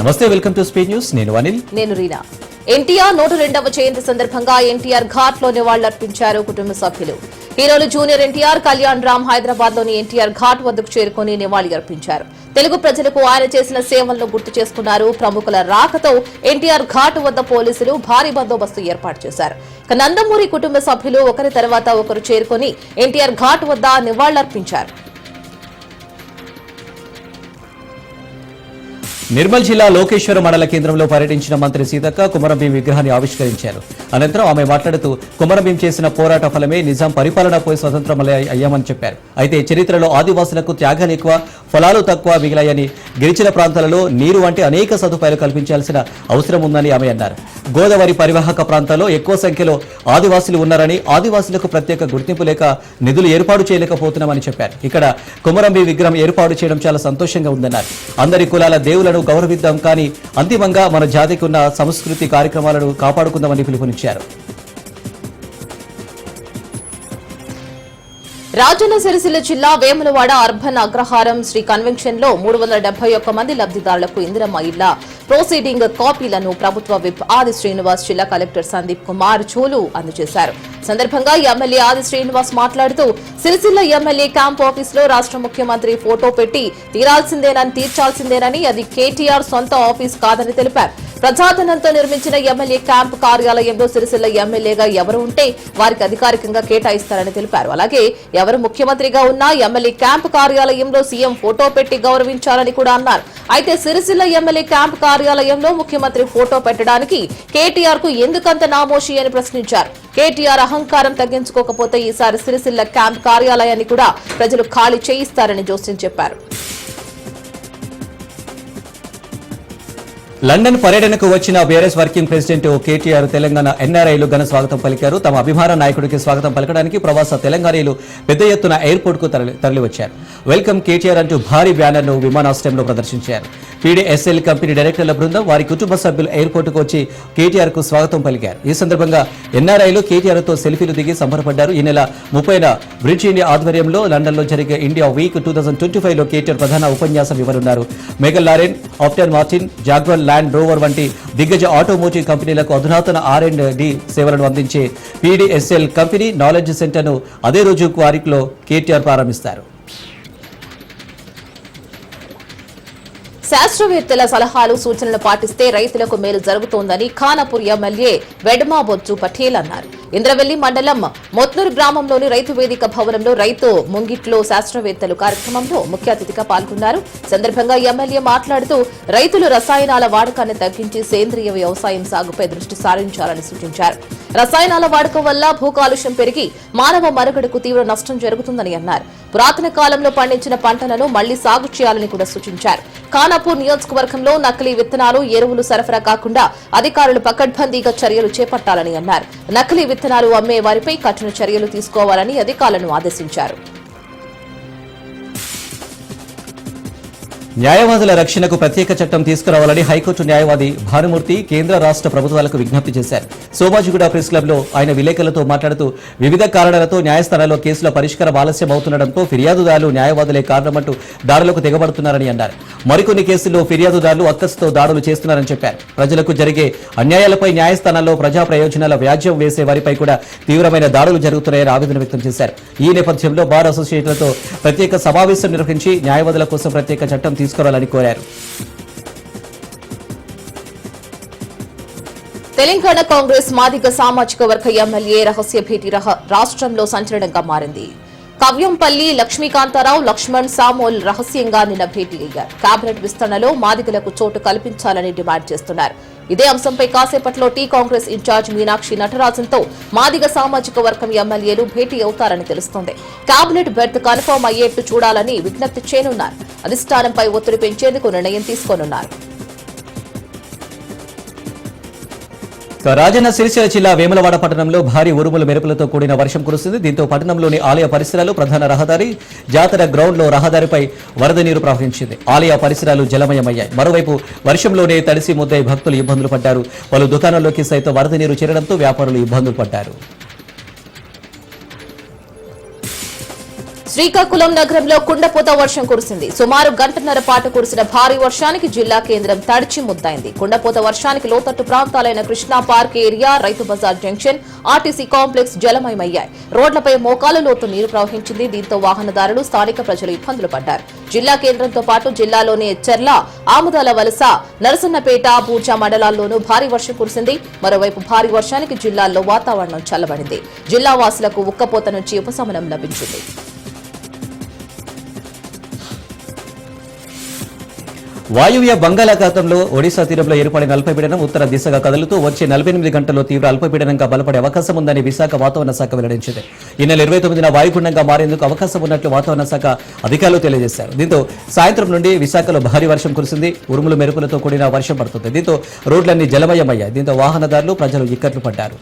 నమస్తే welcome to speed news. నేను అనిల్. నేను రీనా. ఎన్టీఆర్ నూట రెండవ జయంతి సందర్భంగా ఎన్టీఆర్ ఘాట్లో నివాళులర్పించారు కుటుంబ సభ్యులు. హీరోలు జూనియర్ ఎన్టీఆర్ కళ్యాణ్ రామ్ హైదరాబాద్లోని ఎన్టీఆర్ ఘాట్ వద్దకు చేరుకుని నివాళి అర్పించారు. తెలుగు ప్రజలకు ఆయన చేసిన సేవలను గుర్తు చేసుకున్నారు. ప్రముఖుల రాకతో ఎన్టీఆర్ ఘాట్ వద్ద పోలీసులు భారీ బందోబస్తు ఏర్పాటు చేశారు. నందమూరి కుటుంబ సభ్యులు ఒకరి తర్వాత ఒకరు చేరుకుని ఎన్టీఆర్ ఘాట్ వద్ద నివాళులర్పించారు. నిర్మల్ జిల్లా లోకేశ్వర మండల కేంద్రంలో పర్యటించిన మంత్రి సీతక్క కుమరంభీం విగ్రహాన్ని ఆవిష్కరించారు. అనంతరం ఆమె మాట్లాడుతూ కుమరంభీం చేసిన పోరాట ఫలమే నిజాం పరిపాలనపై స్వతంత్రం అయ్యామని చెప్పారు. అయితే చరిత్రలో ఆదివాసులకు త్యాగాలు ఎక్కువ ఫలాలు తక్కువ మిగిలాయని గిరిజన ప్రాంతాలలో నీరు వంటి అనేక సదుపాయాలు కల్పించాల్సిన అవసరం ఉందని ఆమె అన్నారు. గోదావరి పరివాహక ప్రాంతాల్లో ఎక్కువ సంఖ్యలో ఆదివాసులు ఉన్నారని ఆదివాసులకు ప్రత్యేక గుర్తింపు లేక నిధులు ఏర్పాటు చేయలేకపోతున్నామని చెప్పారు. ఇక్కడ కుమరంబి విగ్రహం ఏర్పాటు చేయడం చాలా సంతోషంగా ఉందన్నారు. అందరి కులాల దేవులను గౌరవిద్దాం కానీ అంతిమంగా మన జాతికి ఉన్న సంస్కృతి కార్యక్రమాలను కాపాడుకుందామని పిలుపునిచ్చారు. రాజన్న సిరిసిల్ల జిల్లా వేములవాడ అర్బన్ అగ్రహారం శ్రీ కన్వెన్షన్లో మూడు వందల డెబ్బై ఒక్క మంది లబ్దిదారులకు ఇందిరమ్మ ఇళ్ళ ప్రొసీడింగ్ కాపీలను ప్రభుత్వ విప్ ఆది శ్రీనివాస్ జిల్లా కలెక్టర్ సందీప్ కుమార్ చోలు అందజేశారు. సందర్భంగా ఎమ్మెల్యే ఆది శ్రీనివాస్ మాట్లాడుతూ సిరిసిల్ల ఎమ్మెల్యే క్యాంప్ ఆఫీస్లో రాష్ట్ర ముఖ్యమంత్రి ఫోటో పెట్టి తీరాల్సిందేనని తీర్చాల్సిందేనని అది కేటీఆర్ సొంత ఆఫీస్ కాదని తెలిపారు. ప్రజాధనంతో నిర్మించిన ఎమ్మెల్యే క్యాంప్ కార్యాలయంలో సిరిసిల్ల ఎమ్మెల్యేగా ఎవరు ఉంటే వారికి అధికారికంగా కేటాయిస్తారని తెలిపారు. అలాగే ఎవరు ముఖ్యమంత్రిగా ఉన్నా ఎమ్మెల్యే క్యాంప్ కార్యాలయంలో సీఎం ఫోటో పెట్టి గౌరవించాలని కూడా అన్నారు. అయితే సిరిసిల్ల ఎమ్మెల్యే క్యాంప్ కార్యాలయంలో ముఖ్యమంత్రి ఫోటో పెట్టడానికి కేటీఆర్కు ఎందుకంత నామోషి అని ప్రశ్నించారు. కేటీఆర్ అహంకారం తగ్గించుకోకపోతే ఈసారి సిరిసిల్ల క్యాంప్ కార్యాలయాన్ని కూడా ప్రజలు ఖాళీ చేయిస్తారని జోస్యం చెప్పారు. లండన్ పర్యటనకు వచ్చిన BRS working president KTR Telangana ఎన్ఆర్ఐలు ఘన స్వాగతం పలికారు. తమ అభిమాన నాయకుడికి స్వాగతం పలకడానికి ప్రవాస తెలంగాణీలు పెద్ద ఎత్తున ఎయిర్పోర్ట్కు తరలివచ్చారు. వెల్కమ్ కేటీఆర్ అంటూ భారీ బ్యానర్ను విమానాశ్రయంలో ప్రదర్శించారు. పీడీఎస్ఎల్ కంపెనీ డైరెక్టర్ల బృందం వారి కుటుంబ సభ్యులు ఎయిర్పోర్టుకు వచ్చి కేటీఆర్కు స్వాగతం పలికారు. ఈ సందర్భంగా ఎన్ఆర్ఐలు కేటీఆర్తో సెల్ఫీలు దిగి సంబరపడ్డారు. ఈ నెల ముప్పైన బ్రిడ్జ్ ఇండియా ఆధ్వర్యంలో లండన్లో జరిగే India week two thousand twenty ఫైవ్లో కేటీఆర్ ప్రధాన ఉపన్యాసం ఇవ్వనున్నారు McLaren Aston Martin Jaguar Land Rover వంటి దిగ్గజ ఆటోమోటివ్ కంపెనీలకు అధునాతన ఆర్ అండ్ డి సేవలను అందించే పీడీఎస్ఎల్ కంపెనీ నాలెడ్జ్ సెంటర్ను అదే రోజు క్వారిక్లో కేటీఆర్ ప్రారంభిస్తారు. శాస్త్రవేత్తల సలహాలు సూచనలు పాటిస్తే రైతులకు మేలు జరుగుతోందని ఖానాపూర్ ఎమ్మెల్యే వెడమా బొజ్జు పటేల్ అన్నారు. ఇంద్రవెల్లి మండలం మొత్నూరు గ్రామంలోని రైతు వేదిక భవనంలో రైతు ముంగిట్లో శాస్త్రవేత్తలు కార్యక్రమంలో ముఖ్య అతిథిగా పాల్గొన్నారు. సందర్భంగా ఎమ్మెల్యే మాట్లాడుతూ రైతులు రసాయనాల వాడకాన్ని తగ్గించి సేంద్రియ వ్యవసాయం సాగుపై దృష్టి సారించాలని సూచించారు. రసాయనాల వాడకం వల్ల భూ కాలుష్యం పెరిగి మానవ మనుగడకు తీవ్ర నష్టం జరుగుతుందని అన్నారు. పురాతన కాలంలో పండించిన పంటలను మళ్ళీ సాగు చేయాలని కూడా సూచించారు. ఖానాపూర్ నియోజకవర్గంలో నకిలీ విత్తనాలు ఎరువులు సరఫరా కాకుండా అధికారులు పకడ్బందీగా చర్యలు చేపట్టాలని అన్నారు. నకిలీ విత్తనాలు అమ్మే వారిపై కఠిన చర్యలు తీసుకోవాలని అధికారులను ఆదేశించారు. న్యాయవాదుల రక్షణకు ప్రత్యేక చట్టం తీసుకురావాలని హైకోర్టు న్యాయవాది భానుమూర్తి కేంద్ర రాష్ట్ర ప్రభుత్వాలకు విజ్ఞప్తి చేశారు. సోమాజిగూడ ప్రెస్ క్లబ్లో ఆయన విలేకరులతో మాట్లాడుతూ వివిధ కారణాలతో న్యాయస్థానాల్లో కేసుల పరిష్కారం ఆలస్యం అవుతుండటంతో ఫిర్యాదుదారులు న్యాయవాదులే కారణమంటూ దాడులకు దిగబడుతున్నారని అన్నారు. మరికొన్ని కేసుల్లో ఫిర్యాదుదారులు అక్కసుతో దాడులు చేస్తున్నారని చెప్పారు. ప్రజలకు జరిగే అన్యాయాలపై న్యాయస్థానాల్లో ప్రజా ప్రయోజనాల వ్యాజ్యం వేసే వారిపై కూడా తీవ్రమైన దాడులు జరుగుతున్నాయని ఆవేదన వ్యక్తం చేశారు. ఈ నేపథ్యంలో బార్ అసోసియేషన్లతో ప్రత్యేక సమావేశం నిర్వహించి న్యాయవాదుల కోసం ప్రత్యేక చట్టం తీసుకురావాలని కోరారు. తెలంగాణ కాంగ్రెస్ మాదిగ సామాజిక వర్గ ఎమ్మెల్యే రహస్య భేటీ రాష్ట్రంలో సంచలనంగా మారింది. కవ్యంపల్లి లక్ష్మీకాంతారావు లక్ష్మణ్ సామోల్ రహస్యంగా నిన్న భేటీ అయ్యారు. కేబినెట్ విస్తరణలో మాదిగలకు చోటు కల్పించాలని డిమాండ్ చేస్తున్నారు. ఇదే అంశంపై కాసేపట్లో టీ కాంగ్రెస్ ఇన్ఛార్జ్ మీనాక్షి నటరాజన్తో మాదిగ సామాజిక వర్గం ఎమ్మెల్యేలు భేటీ అవుతారని తెలుస్తోంది. కేబినెట్ బెర్త్ కన్ఫర్మ్ అయ్యేట్టు చూడాలని విజ్ఞప్తి చేయనున్నారు. అధిష్టానంపై ఒత్తిడి పెంచేందుకు నిర్ణయం తీసుకోనున్నారు. రాజన్న సిరిసిల్ల జిల్లా వేములవాడ పట్టణంలో భారీ ఉరుముల మెరుపులతో కూడిన వర్షం కురుస్తుంది. దీంతో పట్టణంలోని ఆలయ పరిసరాలు ప్రధాన రహదారి జాతర గ్రౌండ్లో రహదారిపై వరద నీరు ప్రవహించింది. ఆలయ పరిసరాలు జలమయమయ్యాయి. మరోవైపు వర్షంలోనే తడిసి ముద్దై భక్తులు ఇబ్బందులు పడ్డారు. పలు దుకాణాల్లోకి సైతం వరద నీరు చేరడంతో వ్యాపారులు ఇబ్బందులు పడ్డారు. శ్రీకాకుళం నగరంలో కుండపోత వర్షం కురిసింది. సుమారు గంటన్నర పాటు కురిసిన భారీ వర్షానికి జిల్లా కేంద్రం తడిచి ముద్దైంది. కుండపోత వర్షానికి లోతట్టు ప్రాంతాలైన Krishna park area Rythu Bazar junction RTC complex జలమయమయ్యాయి. రోడ్లపై మోకాలు లోతు నీరు ప్రవహించింది. దీంతో వాహనదారులు స్థానిక ప్రజలు ఇబ్బందులు పడ్డారు. జిల్లా కేంద్రంతో పాటు జిల్లాలోని చెర్ల ఆముదాల వలస నరసన్నపేట బూర్జా మండలాల్లోనూ భారీ వర్షం కురిసింది. మరోవైపు భారీ వర్షానికి జిల్లాల్లో వాతావరణం చల్లబడింది. జిల్లా వాసులకు ఉక్కపోత నుంచి ఉపశమనం లభించింది. వాయువ్య బంగాళాఖాతంలో ఒడిశా తీరంలో ఏర్పడిన అల్పపీడనం ఉత్తర దిశగా కదులుతూ వచ్చే నలభై ఎనిమిది గంటల్లో తీవ్ర అల్పపీడనంగా బలపడే అవకాశం ఉందని విశాఖ వాతావరణ శాఖ వెల్లడించింది. ఈ నెల ఇరవై తొమ్మిదిన వాయుగుండంగా మారేందుకు అవకాశం ఉన్నట్లు వాతావరణ శాఖ అధికారులు తెలియజేశారు. దీంతో సాయంత్రం నుండి విశాఖలో భారీ వర్షం కురిసింది. ఉరుములు మెరుపులతో కూడిన వర్షం పడుతుంది. దీంతో రోడ్లన్నీ జలమయమయ్యాయి. దీంతో వాహనదారులు ప్రజలు ఇక్కట్లు పడ్డారు.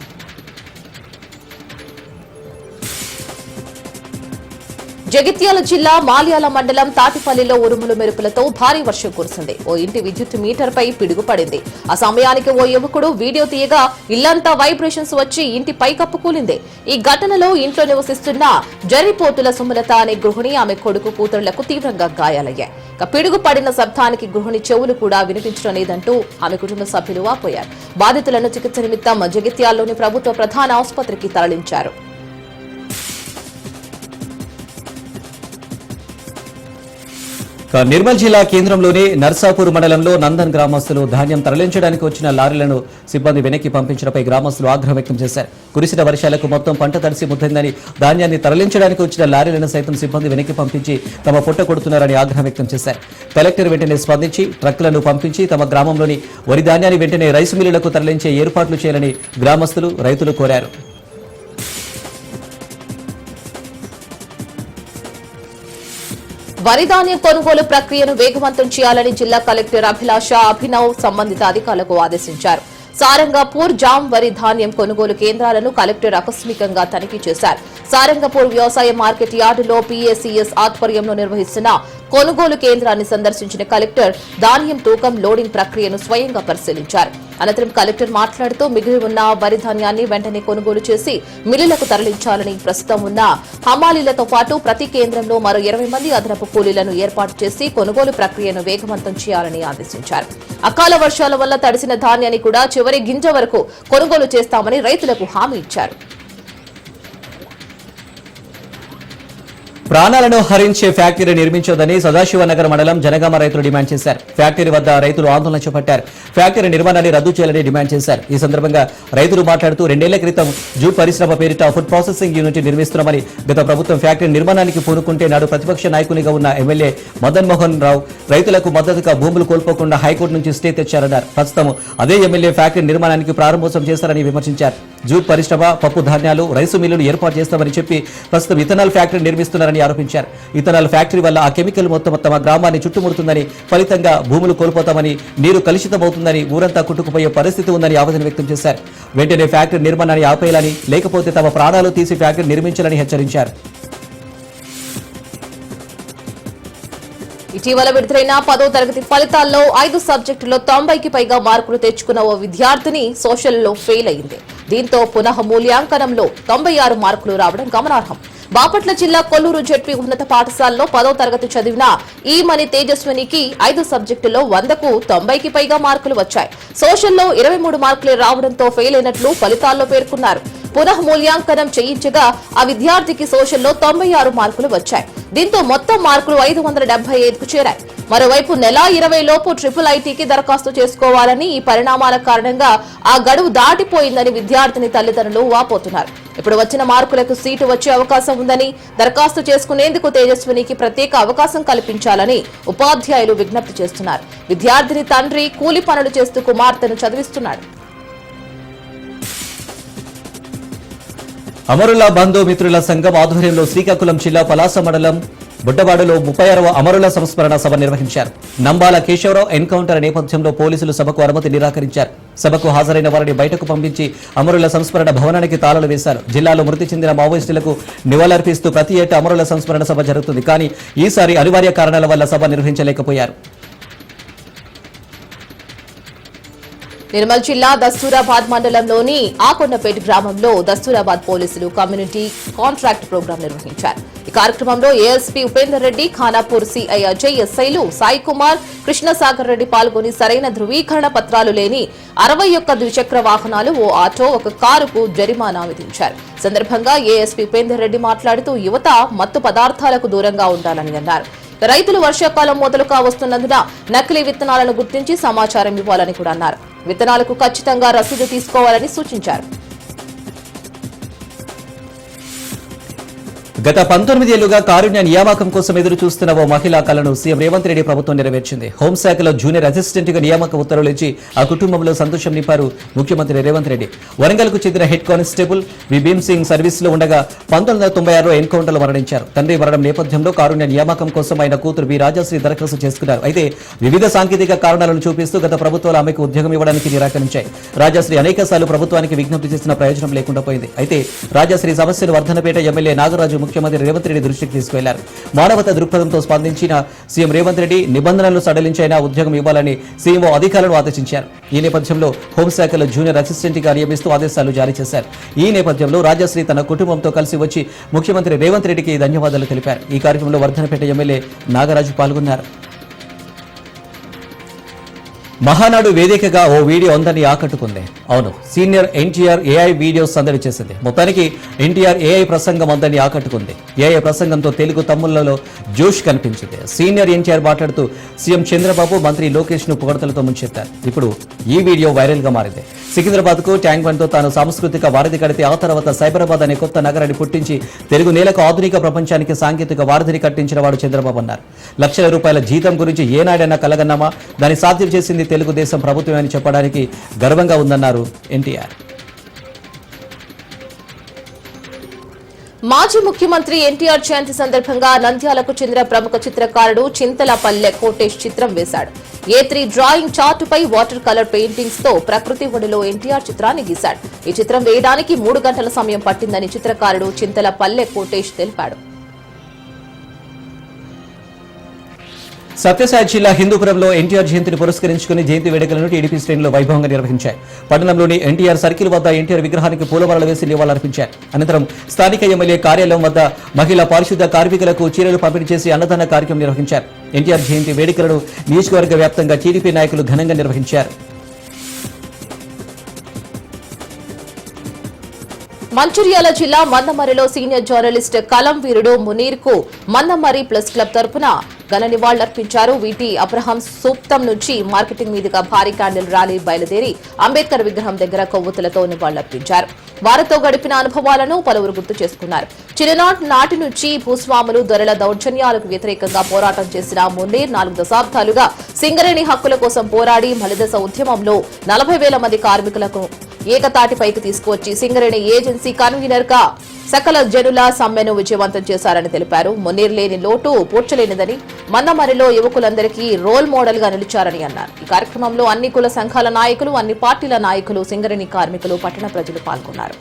జగిత్యాల జిల్లా మాల్యాల మండలం తాటిపల్లిలో ఉరుములు మెరుపులతో భారీ వర్షం కురిసింది. ఓ ఇంటి విద్యుత్ మీటర్పై పిడుగు పడింది ఆ సమయానికి ఓ యువకుడు వీడియో తీయగా ఇల్లంతా వైబ్రేషన్స్ వచ్చి ఇంటి పైకప్పు కూలింది. ఈ ఘటనలో ఇంట్లో నివసిస్తున్న జరిపోతుల సుమలత అనే గృహిణి ఆమె కొడుకు కూతురులకు తీవ్రంగా గాయాలయ్యాయి. పిడుగుపడిన పిడుగు పడిన శబ్దానికి గృహిణి చెవులు కూడా వినిపించడం లేదంటూ ఆమె కుటుంబ సభ్యులు వాపోయారు. బాధితులను చికిత్స నిమిత్తం జగిత్యాల్లోని ప్రభుత్వ ప్రధాన ఆసుపత్రికి తరలించారు. నిర్మల్ జిల్లా కేంద్రంలోని నర్సాపూర్ మండలంలో నందన్ గ్రామస్తులు ధాన్యం తరలించడానికి వచ్చిన లారీలను సిబ్బంది వెనక్కి పంపించడంపై గ్రామస్తులు ఆగ్రహం వ్యక్తం చేశారు. కురిసిన వర్షాలకు మొత్తం పంట తడిసి ముద్దైందని ధాన్యాన్ని తరలించడానికి వచ్చిన లారీలను సైతం సిబ్బంది వెనక్కి పంపించి తమ పొట్ట కొడుతున్నారని ఆగ్రహం వ్యక్తం చేశారు. కలెక్టర్ వెంటనే స్పందించి ట్రక్కులను పంపించి తమ గ్రామంలోని వరి ధాన్యాన్ని వెంటనే రైసు మిల్లులకు తరలించే ఏర్పాట్లు చేయాలని గ్రామస్తులు రైతులు కోరారు. వరి ధాన్యం కొనుగోలు ప్రక్రియను వేగవంతం చేయాలని జిల్లా కలెక్టర్ అభిలాష అభినవ్ సంబంధిత అధికారులకు ఆదేశించారు. సారంగపూర్ జామ్ వరి ధాన్యం కొనుగోలు కేంద్రాలను కలెక్టర్ ఆకస్మికంగా తనిఖీ చేశారు. సారంగపూర్ వ్యవసాయ మార్కెట్ యార్డులో పీఏసీఎస్ ఆధ్వర్యంలో నిర్వహిస్తున్న కొనుగోలు కేంద్రాన్ని సందర్శించిన కలెక్టర్ ధాన్యం తూకం లోడింగ్ ప్రక్రియను స్వయంగా పరిశీలించారు. అనంతరం కలెక్టర్ మాట్లాడుతూ మిగిలి ఉన్న వరి ధాన్యాన్ని వెంటనే కొనుగోలు చేసి మిల్లులకు తరలించాలని ప్రస్తుతం ఉన్న హమాలీలతో పాటు ప్రతి కేంద్రంలో మరో ఇరవై మంది అదనపు కూలీలను ఏర్పాటు చేసి కొనుగోలు ప్రక్రియను వేగవంతం చేయాలని ఆదేశించారు. అకాల వర్షాల వల్ల తడిసిన ధాన్యాన్ని కూడా చివరి గింజ వరకు కొనుగోలు చేస్తామని రైతులకు హామీ ఇచ్చారు. ప్రాణాలను హరించే ఫ్యాక్టరీ నిర్మించొద్దని సదాశివనగర్ మండలం జనగామ రైతులు డిమాండ్ చేశారు. ఫ్యాక్టరీ వద్ద రైతులు ఆందోళన చేపట్టారు. ఫ్యాక్టరీ నిర్మాణాన్ని రద్దు చేయాలని డిమాండ్ చేశారు. ఈ సందర్భంగా రైతులు మాట్లాడుతూ రెండేళ్ళ క్రితం జూ పరిశ్రమ పేరిట ఫుడ్ ప్రాసెసింగ్ యూనిట్ నిర్మిస్తున్నామని గత ప్రభుత్వం ఫ్యాక్టరీ నిర్మాణానికి పూనుకుంటే నాడు ప్రతిపక్ష నాయకునిగా ఉన్న ఎమ్మెల్యే మదన్ మోహన్ రావు రైతులకు మద్దతుగా భూములు కోల్పోకుండా హైకోర్టు నుంచి స్టే తెచ్చారన్నారు. ప్రస్తుతం అదే ఎమ్మెల్యే ఫ్యాక్టరీ నిర్మాణానికి ప్రారంభోత్సవం చేశారని విమర్శించారు. జూట్ పరిశ్రమ పప్పు ధాన్యాలు రైసు మిల్లులు ఏర్పాటు చేస్తామని చెప్పి ప్రస్తుతం ఇథనాల్ ఫ్యాక్టరీ నిర్మిస్తున్నారని చేశారని ఆరోపించారు. ఇథనాల్ ఫ్యాక్టరీ వల్ల ఆ కెమికల్ మొత్తం తమ గ్రామాన్ని చుట్టుముడుతుందని ఫలితంగా భూములు కోల్పోతామని నీరు కలుషితమవుతుందని ఊరంతా కుట్టుకుపోయే పరిస్థితి ఉందని ఆవేదన వ్యక్తం చేశారు. వెంటనే ఫ్యాక్టరీ నిర్మాణాన్ని ఆపేయాలని లేకపోతే తమ ప్రాణాలు తీసి ఫ్యాక్టరీ నిర్మించాలని హెచ్చరించారు. ఇటీవల విడుదలైన పదో తరగతి ఫలితాల్లో ఐదు సబ్జెక్టులో తొంభైకి పైగా మార్కులు తెచ్చుకున్న ఓ విద్యార్థిని సోషల్లో ఫెయిల్ అయింది. దీంతో పునః మూల్యాంకనంలో తొంభై ఆరు మార్కులు రావడం గమనార్హం. బాపట్ల జిల్లా కొల్లూరు జెడ్పీ ఉన్నత పాఠశాలలో పదో తరగతి చదివిన ఈ మణి తేజస్వినికి ఐదు సబ్జెక్టులో వందకు తొంభైకి పైగా మార్కులు వచ్చాయి. సోషల్లో ఇరవై మూడు మార్కులే రావడంతో ఫెయిల్ అయినట్లు ఫలితాల్లో పేర్కొన్నారు. పునః మూల్యాంకనం చేయించగా ఆ విద్యార్థికి సోషల్లో తొంభై ఆరు మార్కులు వచ్చాయి. దీంతో మొత్తం మార్కులు ఐదు వందల డెబ్బై ఐదుకు చేరాయి. మరోవైపు నెల ఇరవై లోపు ట్రిపుల్ ఐటీకి దరఖాస్తు చేసుకోవాలని ఈ పరిణామాల కారణంగా ఆ గడువు దాటిపోయిందని విద్యార్థిని తల్లిదండ్రులు వాపోతున్నారు. ఇప్పుడు వచ్చిన మార్కులకు సీటు వచ్చే అవకాశం ఉందని దరఖాస్తు చేసుకునేందుకు తేజస్వినికి ప్రత్యేక అవకాశం కల్పించాలని ఉపాధ్యాయులు విజ్ఞప్తి చేస్తున్నారు. విద్యార్థిని తండ్రి కూలి పనులు చేస్తూ కుమార్తెను చదివిస్తున్నాడు. అమరుల బంధు మిత్రుల సంఘం ఆధ్వర్యంలో శ్రీకాకుళం జిల్లా పలాస మండలం బుడ్డవాడలో ముప్పై ఆరవ అమరుల సంస్మరణ సభ నిర్వహించారు. నంబాల కేశవరావు ఎన్కౌంటర్ నేపథ్యంలో పోలీసులు సభకు అనుమతి నిరాకరించారు. సభకు హాజరైన వారిని బయటకు పంపించి అమరుల సంస్మరణ భవనానికి తాళాలు వేశారు. జిల్లాలో మృతి చెందిన మావోయిస్టులకు నివాళులర్పిస్తూ ప్రతి ఏటా అమరుల సంస్మరణ సభ జరుగుతుంది. కానీ ఈసారి అనివార్య కారణాల వల్ల సభ నిర్వహించలేకపోయారు. నిర్మల్ జిల్లా దస్తూరాబాద్ మండలంలోని ఆకొండపేట గ్రామంలో దస్తూరాబాద్ పోలీసులు కమ్యూనిటీ కాంట్రాక్ట్ ప్రోగ్రాం నిర్వహించారు. ఈ కార్యక్రమంలో ఏఎస్పీ ఉపేందర్ రెడ్డి ఖానాపూర్ సిఐ అజయ్ ఎస్ఐలు సాయి కుమార్ కృష్ణసాగర్ రెడ్డి పాల్గొని సరైన ధృవీకరణ పత్రాలు లేని అరవై ఒక్క ద్విచక్ర వాహనాలు ఓ ఆటో ఒక కారుకు జరిమానా విధించారు. సందర్భంగా ఏఎస్పీ ఉపేందర్ రెడ్డి మాట్లాడుతూ యువత మత్తు పదార్థాలకు దూరంగా ఉండాలని అన్నారు. రైతులు వర్షాకాలం మొదలుగా వస్తున్నందున నకిలీ విత్తనాలను గుర్తించి సమాచారం ఇవ్వాలని కూడా అన్నారు. విత్తనాలకు ఖచ్చితంగా రసీదు తీసుకోవాలని సూచించారు. గత పంతొమ్మిది ఏళ్ళుగా కారుణ్య నియామకం కోసం ఎదురు చూస్తున్న ఓ మహిళా కలను సీఎం రేవంత్ రెడ్డి ప్రభుత్వం నెరవేర్చింది. హోంశాఖలో జూనియర్ అసిస్టెంట్గా నియామక ఉత్తర్వులు ఇచ్చి ఆ కుటుంబంలో సంతోషం నింపారు ముఖ్యమంత్రి రేవంత్ రెడ్డి. వరంగల్కు చెందిన హెడ్ కానిస్టేబుల్ విభీమ్ సింగ్ సర్వీస్లో ఉండగా పంతొమ్మిది వందల తొంభై ఆరులో ఎన్కౌంటర్లో మరణించారు. తండ్రి మరణం నేపథ్యంలో కారుణ్య నియామకం కోసం ఆయన కూతురు వి. రాజశ్రీ దరఖాస్తు చేసుకున్నారు. అయితే వివిధ సాంకేతిక కారణాలను చూపిస్తూ గత ప్రభుత్వాలు ఆమెకు ఉద్యోగం ఇవ్వడానికి నిరాకరించాయి. రాజశ్రీ అనేక ప్రభుత్వానికి విజ్ఞప్తి చేసిన ప్రయోజనం లేకుండా పోయింది. అయితే రాజశ్రీ సమస్యను వర్ధనపేట ఎమ్మెల్యే నాగరాజు ముఖ్యమంత్రి రేవంత్ రెడ్డి దృష్టికి తీసుకువెళ్ళారు. మానవత దృక్పథంతో స్పందించిన సీఎం రేవంత్ రెడ్డి నిబంధనలు సడలించైనా ఉద్యోగం ఇవ్వాలని సీఎంఓ అధికారులను ఆదేశించారు. ఈ నేపథ్యంలో హోంశాఖలో జూనియర్ అసిస్టెంట్గా నియమిస్తూ ఆదేశాలు జారీ చేశారు. ఈ నేపథ్యంలో రాజశ్రీ తన కుటుంబంతో కలిసి వచ్చి ముఖ్యమంత్రి రేవంత్ రెడ్డికి ధన్యవాదాలు తెలిపారు. ఈ కార్యక్రమంలో వర్ధనపేట ఎమ్మెల్యే నాగరాజు పాల్గొన్నారు. మహానాడు వేదికగా ఓ వీడియో అందరినీ ఆకట్టుకుంది. అవును సీనియర్ ఎన్టీఆర్ ఏఐ వీడియో సందడి చేసింది. మొత్తానికి ఎన్టీఆర్ ఏఐ ప్రసంగం అందరినీ ఆకట్టుకుంది. ఏఐ ప్రసంగంతో తెలుగు తమ్ముళ్ళలో జోష్ కనిపించింది. సీనియర్ ఎన్టీఆర్ మాట్లాడుతూ సీఎం చంద్రబాబు మంత్రి లోకేష్ను పొగడతలతో ముంచెత్తారు. ఇప్పుడు ఈ వీడియో వైరల్గా మారింది. సికింద్రాబాద్కు ట్యాంక్ బండ్తో తాను సాంస్కృతిక వారధి కడితే ఆ తర్వాత సైబరాబాద్ అనే కొత్త నగరాన్ని పుట్టించి తెలుగు నేలకు ఆధునిక ప్రపంచానికి సాంకేతిక వారధిని కట్టించిన వాడు చంద్రబాబు అన్నారు. లక్షల రూపాయల జీతం గురించి ఏనాడైనా కలగన్నామా? దాన్ని సాధ్యం చేసింది తెలుగుదేశం ప్రభుత్వమే అని చెప్పడానికి గర్వంగా ఉందన్నారు ఎన్టీఆర్. మాజీ ముఖ్యమంత్రి ఎన్టీఆర్ జయంతి సందర్భంగా నంద్యాలకు చెందిన ప్రముఖ చిత్రకారుడు చింతలపల్లె కోటేష్ చిత్రం వేశాడు. ఏ త్రీ డ్రాయింగ్ చార్టుపై వాటర్ కలర్ పెయింటింగ్స్తో ప్రకృతి ఒడిలో ఎన్టీఆర్ చిత్రాన్ని గీశాడు. ఈ చిత్రం వేయడానికి మూడు గంటల సమయం పట్టిందని చిత్రకారుడు చింతలపల్లె కోటేష్ తెలిపాడు. సత్యసాయి జిల్లా హిందూపురంలో ఎన్టీఆర్ జయంతిని పురస్కరించుకుని జయంతి వేడుకలను టీడీపీ శ్రేణులు వైభవంగా నిర్వహించాయి. పట్టణంలోని ఎన్టీఆర్ సర్కిల్ వద్ద ఎన్టీఆర్ విగ్రహానికి పూలమాలలు వేసి నివాళులర్పించారు అనంతరం స్థానిక ఎమ్మెల్యే కార్యాలయం వద్ద మహిళా పారిశుద్ధ కార్మికులకు చీరలు పంపిణీ చేసి అన్నదాన కార్యక్రమం నిర్వహించారు. ఎన్టీఆర్ జయంతి వేడుకలను నియోజకవర్గ వ్యాప్తంగా టీడీపీ నాయకులు ఘనంగా నిర్వహించారు. మంచిర్యాల జిల్లా మందమరిలో సీనియర్ జర్నలిస్ట్ కలం వీరుడు మునీర్కు మందమరి ప్లస్ క్లబ్ తరపున ఘన నివాళులర్పించారు. వీటి అబ్రహం సూప్తం నుంచి మార్కెటింగ్ మీదుగా భారీ క్యాండిల్ ర్యాలీ బయలుదేరి అంబేద్కర్ విగ్రహం దగ్గర కొవ్వొత్తులతో నివాళులర్పించారు. వారితో గడిపిన అనుభవాలను పలువురు గుర్తు చేసుకున్నారు. చిన్ననాటి నాటి నుంచి భూస్వాములు దొరల దౌర్జన్యాలకు వ్యతిరేకంగా పోరాటం చేసిన మున్నీర్ నాలుగు దశాబ్దాలుగా సింగరేణి హక్కుల కోసం పోరాడి మలిదశ ఉద్యమంలో నలభై వేల మంది కార్మికులకు ఏకతాటిపైకి తీసుకువచ్చి సింగరేణి ఏజెన్సీ కన్వీనర్గా సకల జనుల సమ్మెను విజయవంతం చేశారని తెలిపారు. మునీర్ లేని లోటు పూడ్చలేనిదని మందమరిలో యువకులందరికీ రోల్ మోడల్గా నిలిచారని అన్నారు. ఈ కార్యక్రమంలో అన్ని కుల సంఘాల నాయకులు అన్ని పార్టీల నాయకులు సింగరేణి కార్మికులు పట్టణ ప్రజలు పాల్గొన్నారు.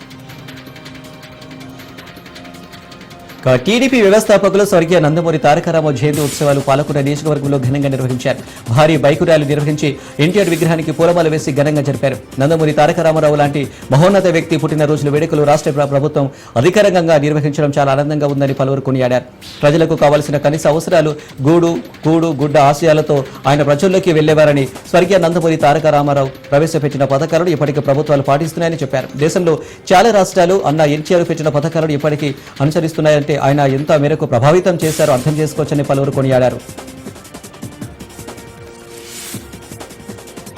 టీడీపీ వ్యవస్థాపకులు స్వర్గీయ నందమూరి తారకరామ జయంతి ఉత్సవాలు పాలకొండ నియోజకవర్గంలో ఘనంగా నిర్వహించారు. భారీ బైకు ర్యాలీ నిర్వహించి ఎన్టీఆర్ విగ్రహానికి పూలమాల వేసి ఘనంగా జరిపారు. నందమూరి తారకరామారావు లాంటి మహోన్నత వ్యక్తి పుట్టినరోజుల వేడుకలు రాష్ట్ర ప్రభుత్వం అధికారికంగా నిర్వహించడం చాలా ఆనందంగా ఉందని పలువురు కొనియాడారు. ప్రజలకు కావాల్సిన కనీస అవసరాలు గూడు కూడు గుడ్డ ఆశయాలతో ఆయన ప్రజల్లోకి వెళ్ళేవారని స్వర్గీయ నందమూరి తారక రామారావు ప్రవేశపెట్టిన పథకాలను ఇప్పటికీ ప్రభుత్వాలు పాటిస్తున్నాయని చెప్పారు. దేశంలో చాలా రాష్ట్రాలు అన్న ఎన్టీఆర్ పెట్టిన పథకాలను ఇప్పటికీ అనుసరిస్తున్నాయంటే ఆయన ఎంత మేరకు ప్రభావితం చేశారో అర్థం చేసుకోవచ్చని పలువురు కొనియాడారు.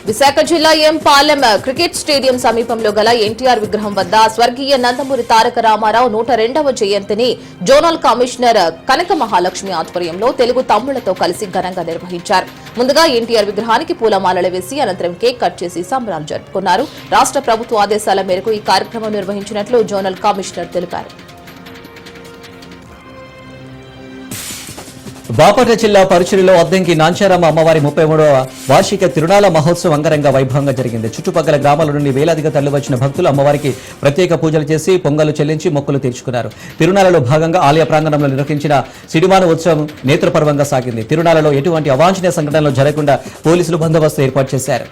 విశాఖ జిల్లా ఎం పాలెం క్రికెట్ స్టేడియం సమీపంలో గల ఎన్టీఆర్ విగ్రహం వద్ద స్వర్గీయ నందమూరి తారక రామారావు నూట రెండవ జయంతిని జోనల్ కమిషనర్ కనక మహాలక్ష్మి ఆధ్వర్యంలో తెలుగు తమ్ముళ్ళతో కలిసి ఘనంగా నిర్వహించారు. ముందుగా ఎన్టీఆర్ విగ్రహానికి పూలమాలలు వేసి అనంతరం కేక్ కట్ చేసి సంబరాలు జరుపుకున్నారు. రాష్ట్ర ప్రభుత్వ ఆదేశాల మేరకు ఈ కార్యక్రమం నిర్వహించినట్లు జోనల్ కమిషనర్ తెలిపారు. బాపట్ల జిల్లా పరుచురిలో అద్దంకి నాంచారామ అమ్మవారి ముప్పై మూడవ వార్షిక తిరుణాల మహోత్సవం అంగరంగ వైభవంగా జరిగింది. చుట్టుపక్కల గ్రామాల నుండి వేలాదిగా తరలివచ్చిన భక్తులు అమ్మవారికి ప్రత్యేక పూజలు చేసి పొంగలు చెల్లించి మొక్కులు తీర్చుకున్నారు. తిరుణాలలో భాగంగా ఆలయ ప్రాంగణంలో నిర్వహించిన సిడిమాన ఉత్సవం నేత్రపర్వంగా సాగింది. తిరుణాలలో ఎటువంటి అవాంఛనీయ సంఘటనలు జరగకుండా పోలీసులు బందోబస్తు ఏర్పాటు చేశారు.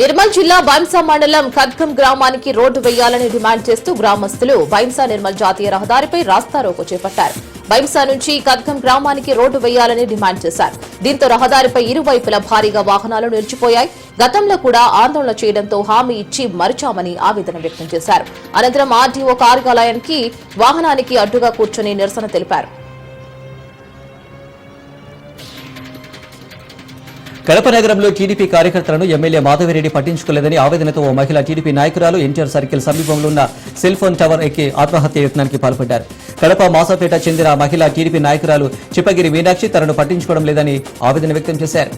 నిర్మల్ జిల్లా బైంసా మండలం ఖడ్గం గ్రామానికి రోడ్డు వేయాలని డిమాండ్ చేస్తూ గ్రామస్తులు బైంసా నిర్మల్ జాతీయ రహదారిపై రాస్తారోకో చేపట్టారు. బైంసా నుంచి కద్గం గ్రామానికి రోడ్డు వేయాలని డిమాండ్ చేశారు. దీంతో రహదారిపై ఇరువైపులా భారీగా వాహనాలు నిలిచిపోయాయి. గతంలో కూడా ఆందోళన చేయడంతో హామీ ఇచ్చి మరిచామని ఆవేదన వ్యక్తం చేశారు. అనంతరం ఆర్టీఓ కార్యాలయానికి వాహనానికి అడ్డుగా కూర్చొని నిరసన తెలిపారు. కడప నగరంలో టీడీపీ కార్యకర్తలను ఎమ్మెల్యే మాధవిరెడ్డి పట్టించుకోలేదని ఆవేదనతో ఓ మహిళ టీడీపీ నాయకురాలు ఎన్టీఆర్ సర్కిల్ సమీపంలో ఉన్న సెల్ ఫోన్ టవర్ ఎక్కి ఆత్మహత్య యత్నానికి పాల్పడ్డారు. కడప మాసపేట చెందిన మహిళ టీడీపీ నాయకురాలు చిప్పగిరి మీనాక్షి తనను పట్టించుకోవడం లేదని ఆవేదన వ్యక్తం చేశారు.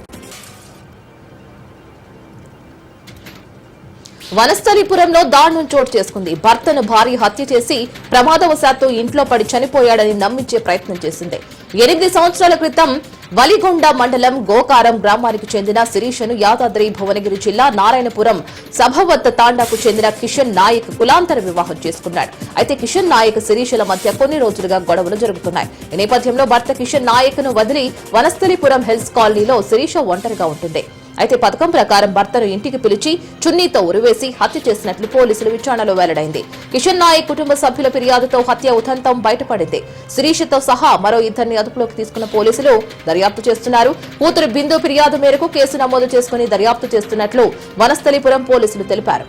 వనస్థలిపురంలో దారుణం చోటు చేసుకుంది. భర్తను భారీ హత్య చేసి ప్రమాదవశాత్తు ఇంట్లో పడి చనిపోయాడని నమ్మించే ప్రయత్నం చేసింది. ఎనిమిది సంవత్సరాల క్రితం వలిగొండ మండలం గోకారం గ్రామానికి చెందిన శిరీషను యాదాద్రి భువనగిరి జిల్లా నారాయణపురం సభవత్త తాండాకు చెందిన కిషన్ నాయక్ కులాంతర వివాహం చేసుకున్నాడు. అయితే కిషన్ నాయక్ శిరీషల మధ్య కొన్ని రోజులుగా గొడవలు జరుగుతున్నాయి. ఈ నేపథ్యంలో భర్త కిషన్ నాయక్ను వదిలి వనస్థలిపురం హిల్స్ కాలనీలో శిరీష ఒంటరిగా ఉంటుంది. అయితే పథకం ప్రకారం భర్తను ఇంటికి పిలిచి చున్నీతో ఉరివేసి హత్య చేసినట్లు పోలీసులు విచారణలో వెల్లడైంది. కిషన్ నాయక్ కుటుంబ సభ్యుల ఫిర్యాదుతో హత్య ఉదంతం బయటపడింది. శిరీషతో సహా మరో ఇద్దరిని అదుపులోకి తీసుకున్న పోలీసులు దర్యాప్తు చేస్తున్నారు. కూతురు బిందు ఫిర్యాదు మేరకు కేసు నమోదు చేసుకుని దర్యాప్తు చేస్తున్నట్లు వనస్థలిపురం పోలీసులు తెలిపారు.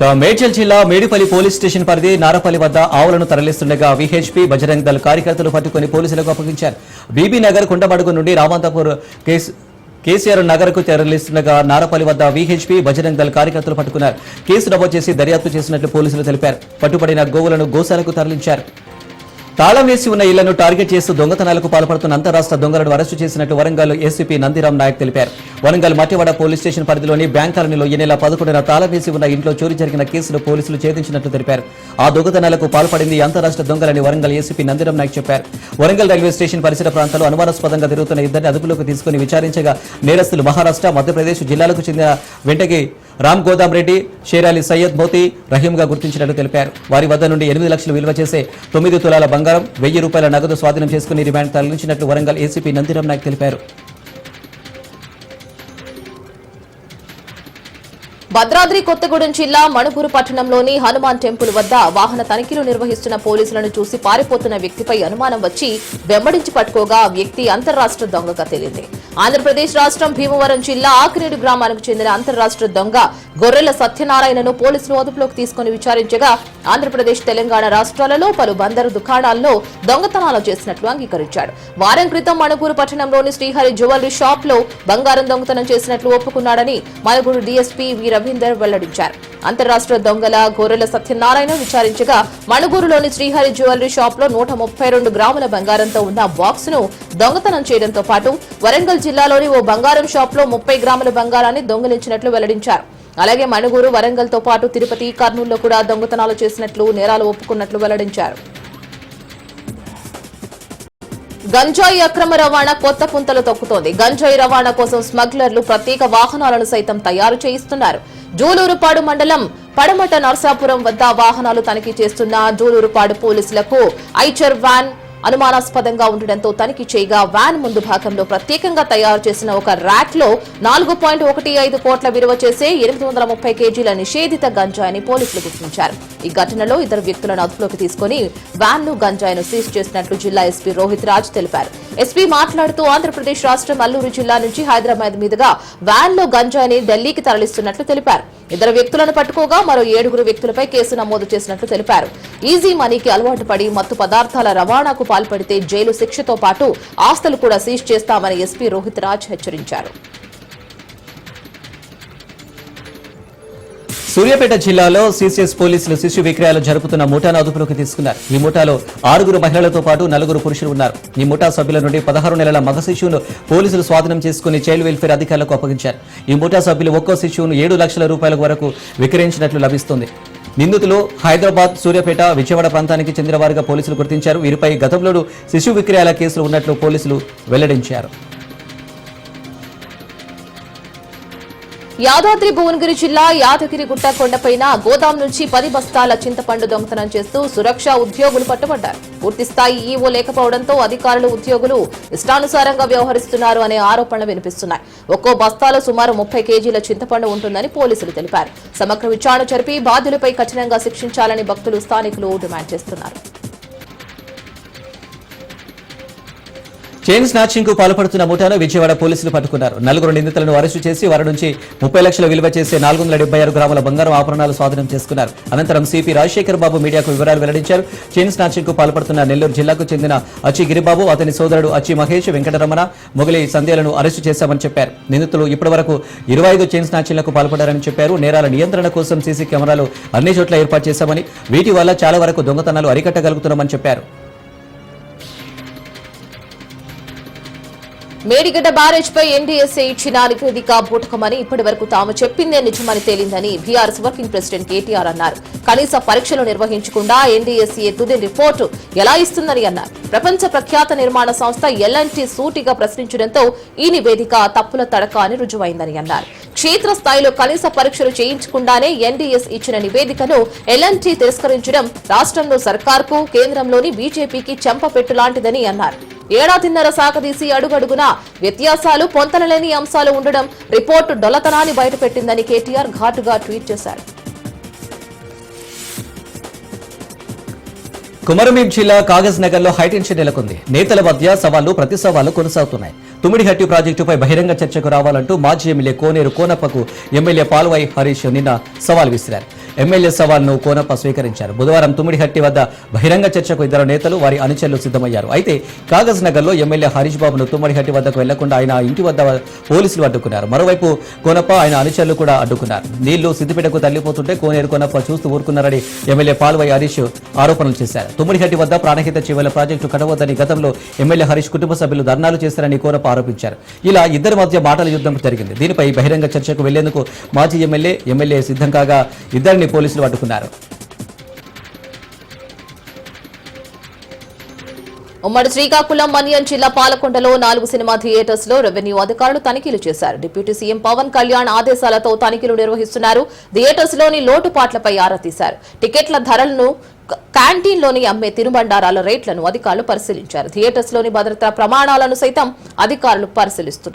మేడ్చల్ జిల్లా మేడిపల్లి పోలీస్ స్టేషన్ పరిధి నారపల్లి వద్ద ఆవులను తరలిస్తుండగా విహెచ్పి బజరంగ్ దళ కార్యకర్తలు పట్టుకుని పోలీసులకు అప్పగించారు. బీబీ నగర్ కుండమడుగు నుండి రామంతపూర్ కేసు కేసీఆర్ నగర్కు తరలిస్తుండగా నారపల్లి వద్ద విహెచ్పి బజరంగ్ దళ కార్యకర్తలు పట్టుకున్నారు. కేసు నమోదు చేసి దర్యాప్తు చేసినట్లు పోలీసులు తెలిపారు. పట్టుబడిన గోవులను గోశాలకు తరలించారు. తాళం వేసి ఉన్న ఇళ్ళను టార్గెట్ చేస్తూ దొంగతనాలకు పాల్పడుతున్న అంతరాష్ట్ర దొంగలను అరెస్టు చేసినట్టు వరంగల్ ఏసీపీ నందిరాం నాయక్ తెలిపారు. వరంగల్ మట్టివాడ పోలీస్ స్టేషన్ పరిధిలోని బ్యాంక్ కాలనీలో ఈ నెల పదకొండున తాళం వేసి ఉన్న ఇంట్లో చోరీ జరిగిన కేసులో పోలీసులు ఛేదించినట్లు తెలిపారు. ఆ దొంగతనాలకు పాల్పడింది అంతరాష్ట్ర దొంగలని వరంగల్ ఏసీపీ నందిరం నాయక్ చెప్పారు. వరంగల్ రైల్వే స్టేషన్ పరిసర ప్రాంతాల్లో అనుమానాస్పదంగా తిరుగుతున్న ఇద్దరిని అదుపులోకి తీసుకుని విచారించగా నేరస్తులు మహారాష్ట్ర మధ్యప్రదేశ్ జిల్లాలకు చెందిన వెంటకి రామ్ గోదాం రెడ్డి షేరాలి సయ్యద్ మోతీ రహీంగా గుర్తించినట్లు తెలిపారు. వారి వద్ద నుండి ఎనిమిది లక్షలు విలువ చేసే తొమ్మిది తులాల బంగారం వెయ్యి రూపాయల నగదు స్వాధీనం చేసుకుని రిమాండ్ తరలించినట్లు వరంగల్ ఏసీపీ నందిరం నాయక్ తెలిపారు. భద్రాద్రి కొత్తగూడెం జిల్లా మణుపూరు పట్టణంలోని హనుమాన్ టెంపుల్ వద్ద వాహన తనిఖీలు నిర్వహిస్తున్న పోలీసులను చూసి పారిపోతున్న వ్యక్తిపై అనుమానం వచ్చి వెంబడించి పట్టుకోగా ఆ వ్యక్తి అంతర్రాష్ట్ర దొంగగా తేలింది. ఆంధ్రప్రదేశ్ రాష్ట్రం భీమవరం జిల్లా ఆకినేడు గ్రామానికి చెందిన అంతర్రాష్ట్ర దొంగ గొర్రెల సత్యనారాయణను పోలీసులు అదుపులోకి తీసుకుని విచారించగా ఆంధ్రప్రదేశ్ తెలంగాణ రాష్ట్రాలలో పలు బందరు దుకాణాల్లో దొంగతనాలు చేసినట్లు అంగీకరించాడు. వారం క్రితం మణుపూరు పట్టణంలోని శ్రీహరి జ్యువెలరీ షాప్లో బంగారం దొంగతనం చేసినట్లు ఒప్పుకున్నాడని మణుగూరు డీఎస్పీ వి రవీందర్ వెల్లడించారు. అంతర్రాష్ట్ర దొంగల గొర్రెల సత్యనారాయణ విచారించగా మణుగూరులోని శ్రీహరి జ్యువెలరీ షాప్లో నూట ముప్పై రెండు గ్రాముల బంగారంతో ఉన్న బాక్స్ను దొంగతనం చేయడంతో పాటు వరంగల్ జిల్లాలోని ఓ బంగారం షాప్లో ముప్పై గ్రాముల బంగారాన్ని దొంగిలించినట్లు వెల్లడించారు. అలాగే మణుగూరు వరంగల్తో పాటు తిరుపతి కర్నూలులో కూడా దొంగతనాలు చేసినట్లు నేరాలు ఒప్పుకున్నట్లు వెల్లడించారు. గంజాయి అక్రమ రవాణా కొత్త పుంతలు తొక్కుతోంది. గంజాయి రవాణా కోసం స్మగ్లర్లు ప్రత్యేక వాహనాలను సైతం తయారు చేయిస్తున్నారు. జూలూరుపాడు మండలం పడమట నర్సాపురం వద్ద వాహనాలు తనిఖీ చేస్తున్న జూలూరుపాడు పోలీసులకు ఐచర్ వ్యాన్ అనుమానాస్పదంగా ఉండడంతో తనిఖీ చేయగా వ్యాన్ ముందు భాగంలో ప్రత్యేకంగా తయారు చేసిన ఒక ర్యాక్లో నాలుగు పాయింట్ ఒకటి ఐదు కోట్ల విలువ చేసే ఎనిమిది వందల ముప్పై కేజీల నిషేధిత గంజాయిని పోలీసులు గుర్తించారు. ఈ ఘటనలో ఇద్దరు వ్యక్తులను అదుపులోకి తీసుకుని వ్యాన్ను గంజాయిను సీజ్ చేసినట్లు జిల్లా ఎస్పీ రోహిత్ రాజ్ తెలిపారు. ఎస్పీ మాట్లాడుతూ ఆంధ్రప్రదేశ్ రాష్ట్రం అల్లూరు జిల్లా నుంచి హైదరాబాద్ మీదుగా వ్యాన్లో గంజాయిని ఢిల్లీకి తరలిస్తున్నట్లు తెలిపారు. ఇద్దరు వ్యక్తులను పట్టుకోగా మరో ఏడుగురు వ్యక్తులపై కేసు నమోదు చేసినట్లు తెలిపారు. ఈజీ మనీకి అలవాటు పడి మత్తు పదార్థాల రవాణాకు పాల్పడితే జైలు శిక్షతో పాటు ఆస్తులు కూడా సీజ్ చేస్తామని ఎస్పీ రోహిత్ రాజ్ హెచ్చరించారు. సూర్యాపేట జిల్లాలో సీసీఎస్ పోలీసులు శిశు విక్రయాలు జరుపుతున్న ముఠాను అదుపులోకి తీసుకున్నారు. ఈ ముఠాలో ఆరుగురు మహిళలతో పాటు నలుగురు పురుషులు ఉన్నారు. ఈ ముఠా సభ్యుల నుండి పదహారు నెలల మగ శిశువును పోలీసులు స్వాధీనం చేసుకుని చైల్డ్ వెల్ఫేర్ అధికారులకు అప్పగించారు. ఈ ముఠా సభ్యులు ఒక్కో శిశువును ఏడు లక్షల రూపాయల వరకు విక్రయించినట్లు లభిస్తుంది. నిందితులు హైదరాబాద్ సూర్యాపేట విజయవాడ ప్రాంతానికి చెందిన వారిగా పోలీసులు గుర్తించారు. వీరిపై గతంలో శిశు విక్రయాల కేసులు ఉన్నట్లు పోలీసులు వెల్లడించారు. యాదాద్రి భువనగిరి జిల్లా యాదగిరిగుట్ట కొండపైన గోదాం నుంచి పది బస్తాల చింతపండు దొంగతనం చేస్తూ సురక్ష ఉద్యోగులు పట్టుబడ్డారు. పూర్తిస్థాయి ఈవో లేకపోవడంతో అధికారులు ఉద్యోగులు ఇష్టానుసారంగా వ్యవహరిస్తున్నారు అనే ఆరోపణలు వినిపిస్తున్నాయి. ఒక్కో బస్తాలో సుమారు ముప్పై కేజీల చింతపండు ఉంటుందని పోలీసులు తెలిపారు. సమగ్ర విచారణ జరిపి బాధ్యులపై కఠినంగా శిక్షించాలని భక్తులు స్థానికులు డిమాండ్ చేస్తున్నారు. చైన్ స్నాచింగ్కు పాల్పడుతున్న ముఠాను విజయవాడ పోలీసులు పట్టుకున్నారు. నలుగురు నిందితులను అరెస్టు చేసి వారి నుంచి ముప్పై లక్షల విలువ చేసే నాలుగు వందల డెబ్బై ఆరు గ్రాముల బంగారం ఆభరణాలు స్వాధీనం చేసుకున్నారు. అనంతరం సిపి రాజశేఖర్ బాబు మీడియాకు వివరాలు వెల్లడించారు. చైన్ స్నాచింగ్కు పాల్పడుతున్న నెల్లూరు జిల్లాకు చెందిన అచ్చి గిరిబాబు అతని సోదరుడు అచ్చి మహేష్ వెంకటరమణ మొగలి సంధ్యలను అరెస్టు చేశామని చెప్పారు. నిందితులు ఇప్పటివరకు ఇరవై ఐదు చైన్ స్నాచింగ్లకు పాల్పడారని చెప్పారు. నేరాల నియంత్రణ కోసం సీసీ కెమెరాలు అన్ని చోట్ల ఏర్పాటు చేశామని వీటి వల్ల చాలా వరకు దొంగతనాలు అరికట్టగలుగుతున్నామని చెప్పారు. మేడిగడ్డ బ్యారేజ్ పై ఎన్డీఎస్ఏ ఇచ్చిన నివేదిక బూటకమని ఇప్పటి వరకు తాము చెప్పిందే నిజమని తేలిందని బీఆర్ఎస్ వర్కింగ్ ప్రెసిడెంట్ కేటీఆర్ అన్నారు. కనీస పరీక్షలు నిర్వహించకుండా ఎన్డీఎస్ఏ తుది రిపోర్టు ఎలా ఇస్తుందని అన్నారు. ప్రపంచ ప్రఖ్యాత నిర్మాణ సంస్థ ఎల్ఎన్టీ సూటిగా ప్రశ్నించడంతో ఈ నివేదిక తప్పుల తడక అని రుజువైందని అన్నారు. క్షేత్రస్థాయిలో కనీస పరీక్షలు చేయించకుండానే ఎన్డీఎస్ ఇచ్చిన నివేదికను ఎల్ఎన్టీ తిరస్కరించడం రాష్ట్రంలో సర్కార్కు కేంద్రంలోని బీజేపీకి చెంపపెట్టు లాంటిదని అన్నారు. ఏడాదిన్నర సాగదీసి అడుగడుగునా వ్యత్యాసాలు పొంతనలేని అంశాలు ఉండడం రిపోర్టు డొలతనాన్ని బయటపెట్టిందని కేటీఆర్ ఘాటుగా ట్వీట్ చేశారు. కుమరంభీం జిల్లా కాగజ్ నగర్లో హైటెన్షన్ నెలకొంది. నేతల మధ్య సవాళ్ళు ప్రతి సవాళ్ళు కొనసాగుతున్నాయి. తుమ్మిడిహట్టి ప్రాజెక్టుపై బహిరంగ చర్చకు రావాలంటూ మాజీ ఎమ్మెల్యే కోనేరు కోనప్పకు ఎమ్మెల్యే పాల్వాయి హరీష్ నిన్న సవాల్ విసిరారు. ఎమ్మెల్యే సవాల్ను కోనప్ప స్వీకరించారు. బుధవారం తుమ్మిడిహట్టి వద్ద బహిరంగ చర్చకు ఇద్దరు నేతలు వారి అనుచరులు సిద్ధమయ్యారు. అయితే కాగజ్ నగర్లో ఎమ్మెల్యే హరీష్ బాబును తుమ్మడిహట్టి వద్దకు వెళ్ళకుండా ఆయన ఇంటి వద్ద పోలీసులు అడ్డుకున్నారు. మరోవైపు కోనప్ప ఆయన అనుచరులు కూడా అడ్డుకున్నారు. నీళ్ళు సిద్దిపేటకు తల్లిపోతుంటే కోనేరు కోనప్ప చూస్తూ ఊరుకున్నారని ఎమ్మెల్యే పాల్వై హరీష్ ఆరోపణలు చేశారు. తుమ్మిడిహట్టి వద్ద ప్రాణహిత చివల ప్రాజెక్టు కడవద్దని గతంలో ఎమ్మెల్యే హరీష్ కుటుంబ సభ్యులు ధర్నాలు చేశారని కోనప్ప ఆరోపించారు. ఇలా ఇద్దరి మధ్య మాటల యుద్ధం జరిగింది. దీనిపై బహిరంగ చర్చకు వెళ్ళేందుకు మాజీ ఎమ్మెల్యే ఎమ్మెల్యే సిద్ధం కాగా ఇద్దరిని పోలీసులు పట్టుకున్నారు. ఉమ్మడి శ్రీకాకుళం మన్యం జిల్లా పాలకొండలో నాలుగు సినిమా థియేటర్స్లో రెవెన్యూ అధికారులు తనిఖీలు చేశారు. డిప్యూటీ సీఎం పవన్ కళ్యాణ్ ఆదేశాలతో తనిఖీలు నిర్వహిస్తున్నారు. థియేటర్స్లోని లోటుపాట్లపై ఆరా తీశారు. టికెట్ల ధరలను క్యాంటీన్ క్యాంటీన్లోని అమ్మే తినుబండారాల రేట్లను అధికారులు పరిశీలించారు. థియేటర్స్లోని భద్రతా ప్రమాణాలను సైతం అధికారులు పరిశీలిస్తున్నారు.